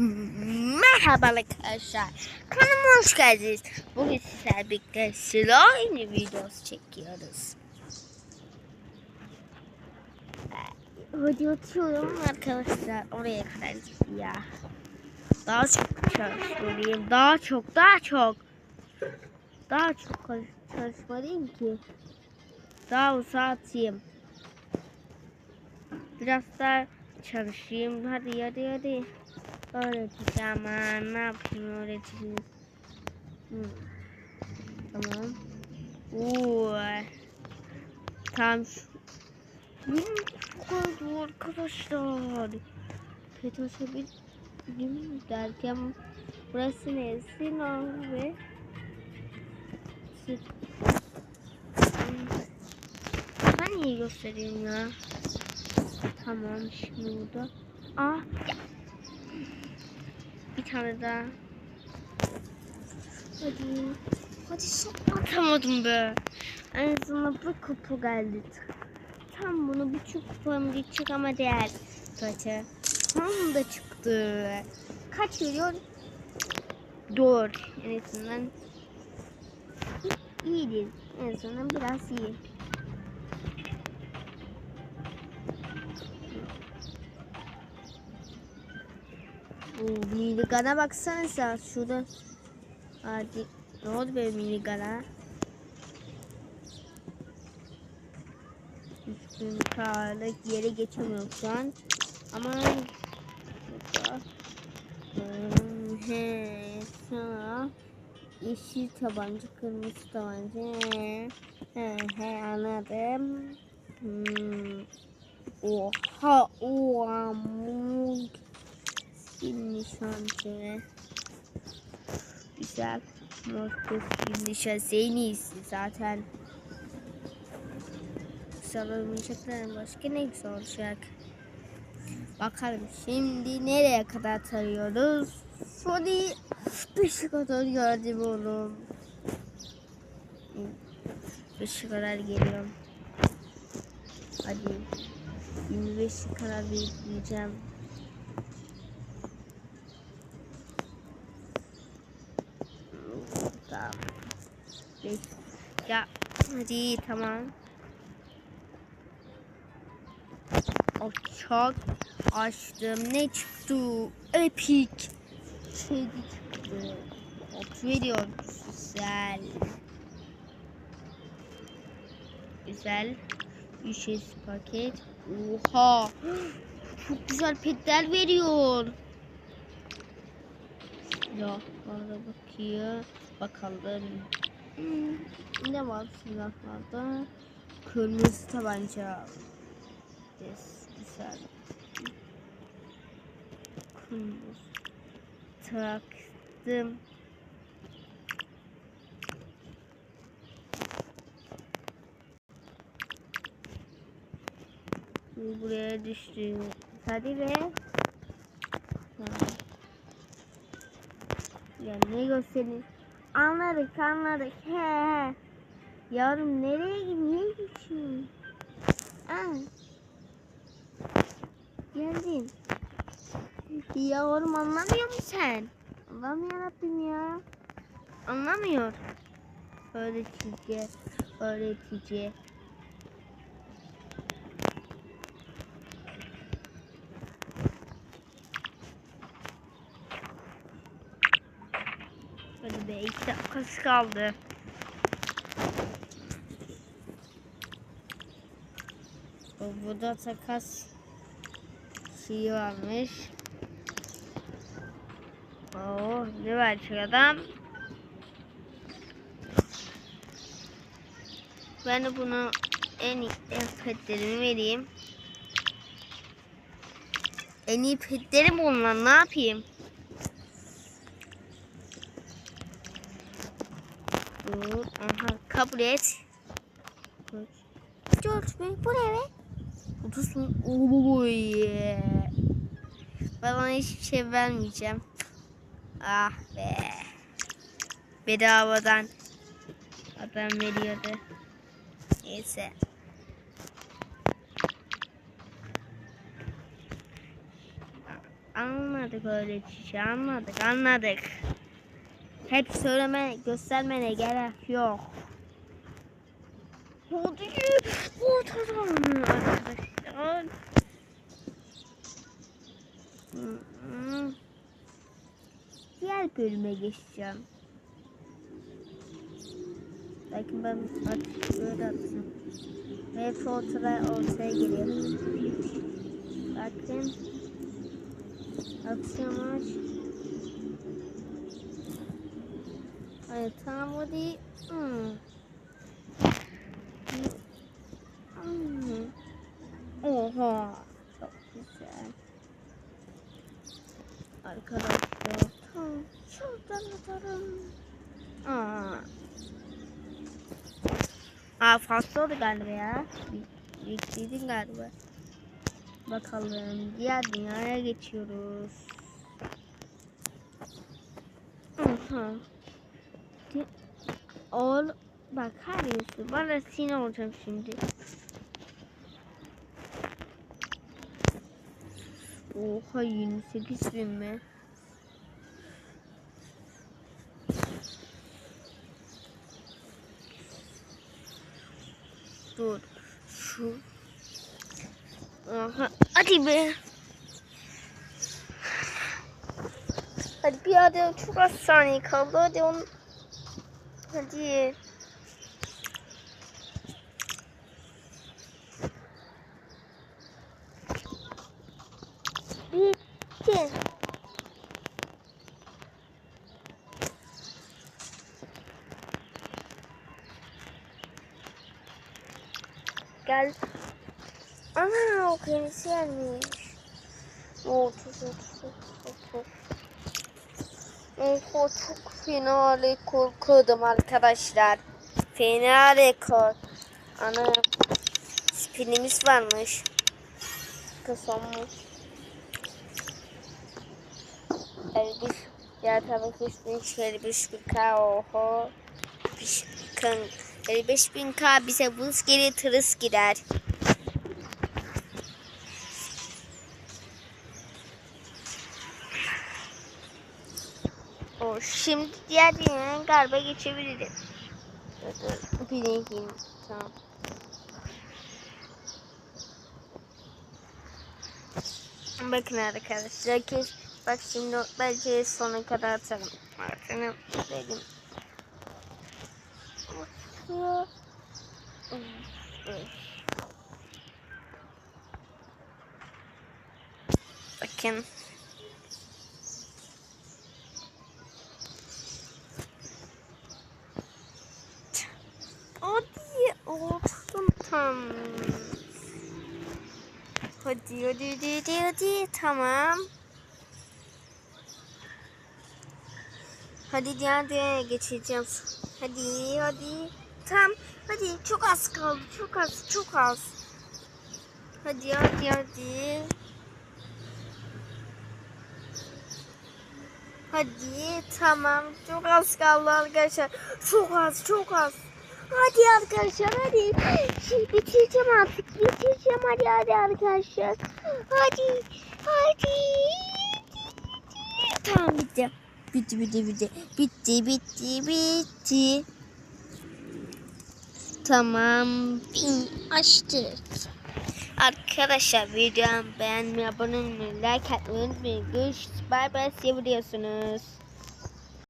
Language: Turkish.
Merhaba arkadaşlar. Kanalıma hoş geldiniz. Bugün sizlerle birlikte slime videosu çekiyoruz. Hadi atıyorum arkadaşlar. Oraya kadar ya. Daha çok çalışmalıyım. Daha çok, daha çok. Daha çok çalışmalıyım ki. Daha uzağa atayım. Biraz daha çalışayım. Hadi hadi hadi. Öğreteceğim ha. Ne yapayım öğreteyim. Hmm. Tamam. Oo. Hmm, çok oldu arkadaşlar. Fetoş'a bir gün derken burası ne? Sinan ve. Ben niye göstereyim ya? Tamam şimdi burada. Aa ya. Tane daha. Hadi. Hadi atamadım be. En azından bir kupa geldi. Tam bunu buçuk kupam geçecek ama değer. Kötü. Tam da çıktı. Kaç veriyor? Dört. En azından iyi değil. En azından biraz iyi. Oo, minigana baksanıza şurada. Hadi. Ne oldu benim minigana? Üstün karlık yere geçemiyorum şu an. Ama He, sonra yeşil tabanca, kırmızı tabanca. He, he, he anladım. Hmm. Oha, oha, mut. Bir nişancı. Güzel. Mortis bir nişancı en iyisi zaten. Güzel olmayacaklar. Başka ne güzel olacak. Bakalım şimdi nereye kadar tarıyoruz? Sony 5'e kadar geldim oğlum. 5'e kadar geliyorum. Hadi. 25'e kadar bekleyeceğim. Tamam. Ya hadi tamam. O çok açtım. Ne çıktı? Epic. Şey çıktı. Ok veriyor. Güzel. Güzel. 300 paket. Oha. Çok güzel petler veriyor. Ya bana bakıyor. Bakalım. Hmm, ne var silahlarda? Kırmızı tabanca. Yes, güzel. Kırmızı. Taktım. Bu buraya düştü. Hadi be. Ya ne gösterin? Anladık anladık. He he. Yavrum nereye niye geçiyorsun? Aa. Geldin. Yavrum anlamıyor musun sen? Allah'ım yarabbim ya. Anlamıyor. Öğretici. Öğretici. Be iki dakikası kaldı. Bu- Burada takas şeyi varmış. Oo, ne şu adam? Ben de bunu en iyi petlerimi vereyim. En iyi petlerim bunlar ne yapayım? Dur, Aha, kabul. George Bey bu ne be? 30 mu? Ben ona hiçbir şey vermeyeceğim. Ah be. Bedavadan adam veriyordu. Neyse. anladık öyle şey anladık anladık. Hep söyleme göstermene gerek yok. Hadi ortadan arkadaşlar. Diğer bölüme geçeceğim. Belki ben artık böyle atsam. Hep ortaya ortaya geliyor. Bakın. Atıyormuş. Hayır tamam o değil. Hmm. Hmm. Oha. Çok güzel. Arkadaşlar tam şuradan atarım. Aa. Aa fazla oldu galiba ya. Yükledin galiba. Bakalım diğer dünyaya geçiyoruz. Aha. Di- Ol bak her yüzü bana sinir olacağım şimdi. Oha 28 bin mi? Dur. Şu. Aha. Hadi be. Hadi bir adet çok az saniye kaldı. Hadi onu. Hadi. Bitti. Gel. Ana o kendisi gelmiş. O çok çok çok çok çok. Oho çok fena kırdım arkadaşlar. Fena rekor. Ana spinimiz varmış. Kısalmış. Elbis ya tabii ki üstüne elbis bir k oho. Kan elbis bin k bize buz geri tırıs gider. O şimdi diğer dünyaya galiba geçebilirim. Deneyeyim. Tamam. Bakın arkadaşlar ki bak şimdi belki sona kadar atarım. Bakın dedim. Bakın. Hadi olsun tam. Hadi hadi hadi hadi hadi tamam. Hadi diğer diğer geçeceğim. Hadi hadi. Tamam. Hadi çok az kaldı. Çok az. Çok az. Hadi hadi hadi. Hadi tamam. Çok az kaldı arkadaşlar. Çok az çok az. Hadi arkadaşlar hadi. Şimdi bitireceğim artık. Bitireceğim hadi hadi arkadaşlar. Hadi. Hadi. Tamam bitti. Bitti bitti bitti. Bitti bitti bitti. Tamam. Pin açtık. Arkadaşlar videomu beğenmeyi, abone olmayı, like atmayı unutmayın. Görüşürüz. Bay bay. Seviyorsunuz.